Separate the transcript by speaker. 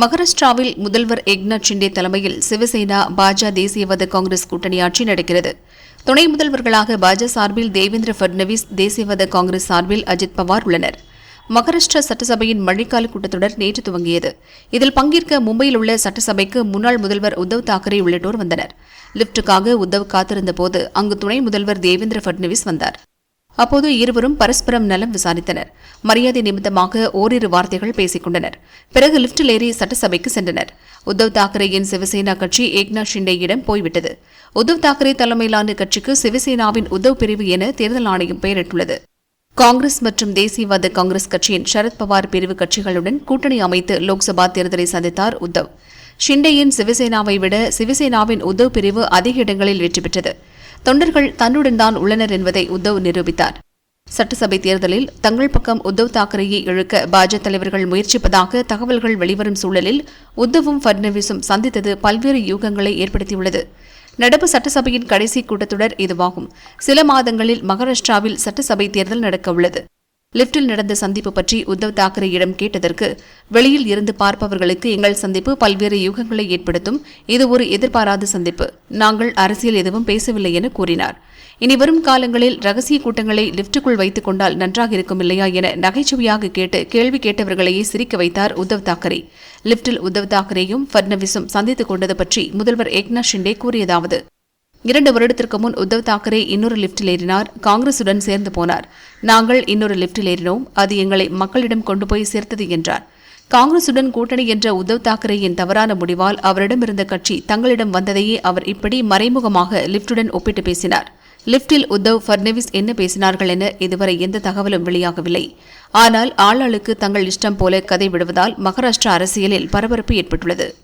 Speaker 1: மகாராஷ்டிராவில் முதல்வர் ஏக்நாத் ஷிண்டே தலைமையில் சிவசேனா பாஜ தேசியவாத காங்கிரஸ் கூட்டணி ஆட்சி நடக்கிறது. துணை முதல்வர்களாக பாஜ சார்பில் தேவேந்திர பட்னவிஸ் தேசியவாத காங்கிரஸ் சார்பில் அஜித் பவார் உள்ளனர். மகாராஷ்டிரா சட்டசபையின் மழைக்கால கூட்டத்தொடர் நேற்று துவங்கியது. இதில் பங்கேற்க மும்பையில் உள்ள சட்டசபைக்கு முன்னாள் முதல்வர் உத்தவ் தாக்கரே உள்ளிட்டோர் வந்தனர். லிப்டுக்காக உத்தவ் காத்திருந்தபோது அங்கு துணை முதல்வர் தேவேந்திர பட்னவிஸ் வந்தார். அப்போது இருவரும் பரஸ்பரம் நலம் விசாரித்தனர். மரியாதை நிமித்தமாக ஓரிரு வார்த்தைகள் பேசிக் கொண்டனர். பிறகு லிப்டில் ஏறி சட்டசபைக்கு சென்றனர். உத்தவ் தாக்கரேயின் சிவசேனா கட்சி ஏக்நாத் ஷிண்டேயிடம் போய்விட்டது. உத்தவ் தாக்கரே தலைமையிலான கட்சிக்கு சிவசேனாவின் உத்தவ் பிரிவு என தேர்தல் ஆணையம் பெயரிட்டுள்ளது. காங்கிரஸ் மற்றும் தேசியவாத காங்கிரஸ் கட்சியின் சரத்பவார் பிரிவு கட்சிகளுடன் கூட்டணி அமைத்து லோக்சபா தேர்தலை சந்தித்தார் உத்தவ். ஷிண்டேயின் சிவசேனாவை விட சிவசேனாவின் உத்தவ் பிரிவு அதிக இடங்களில் வெற்றி பெற்றது. தொண்டர்கள் தன்னுடன் தான் உள்ளனர் என்பதை உத்தவ் நிரூபித்தார். சட்டசபை தேர்தலில் தங்கள் பக்கம் உத்தவ் தாக்கரேயை இழுக்க பாஜக தலைவர்கள் முயற்சிப்பதாக தகவல்கள் வெளிவரும் சூழலில் உத்தவும் பட்னவிஸும் சந்தித்தது பல்வேறு யூகங்களை ஏற்படுத்தியுள்ளது. நடப்பு சட்டசபையின் கடைசி கூட்டத்தொடர் இதுவாகும். சில மாதங்களில் மகாராஷ்டிராவில் சட்டசபை தேர்தல் நடக்கவுள்ளது. லிப்டில் நடந்த சந்திப்பு பற்றி உத்தவ் தாக்கரேயிடம் கேட்டதற்கு வெளியில் இருந்து பார்ப்பவர்களுக்கு எங்கள் சந்திப்பு பல்வேறு யூகங்களை ஏற்படுத்தும். இது ஒரு எதிர்பாராத சந்திப்பு. நாங்கள் அரசியல் எதுவும் பேசவில்லை என கூறினார். இனி வரும் காலங்களில் ரகசிய கூட்டங்களை லிப்டுக்குள் வைத்துக் கொண்டால் நன்றாக இருக்கும் இல்லையா என நகைச்சுவையாக கேட்டு கேள்வி கேட்டவர்களையே சிரிக்க வைத்தார் உத்தவ் தாக்கரே. லிப்டில் உத்தவ் தாக்கரேயும் பட்னவிஸும் சந்தித்துக் கொண்டது பற்றி முதல்வர் ஏக்நாத் ஷிண்டே கூறியதாவது இரண்டு வருடத்திற்கு முன் உத்தவ் தாக்கரே இன்னொரு லிப்டில் ஏறினார். காங்கிரசுடன் சேர்ந்து போனார். நாங்கள் இன்னொரு லிப்டில் ஏறினோம். அது எங்களை மக்களிடம் கொண்டு போய் சேர்த்தது என்றார். காங்கிரசுடன் கூட்டணி என்ற உத்தவ் தாக்கரேயின் தவறான முடிவால் அவரிடமிருந்த கட்சி தங்களிடம் வந்ததையே அவர் இப்படி மறைமுகமாக லிப்டுடன் ஒப்பிட்டு பேசினார். லிப்டில் உத்தவ் ஃபட்னவிஸ் என்ன பேசினார்கள் என இதுவரை எந்த தகவலும் வெளியாகவில்லை. ஆனால் ஆளாளுக்கு தங்கள் இஷ்டம் போல கதை விடுவதால் மகாராஷ்டிரா அரசியலில் பரபரப்பு ஏற்பட்டுள்ளது.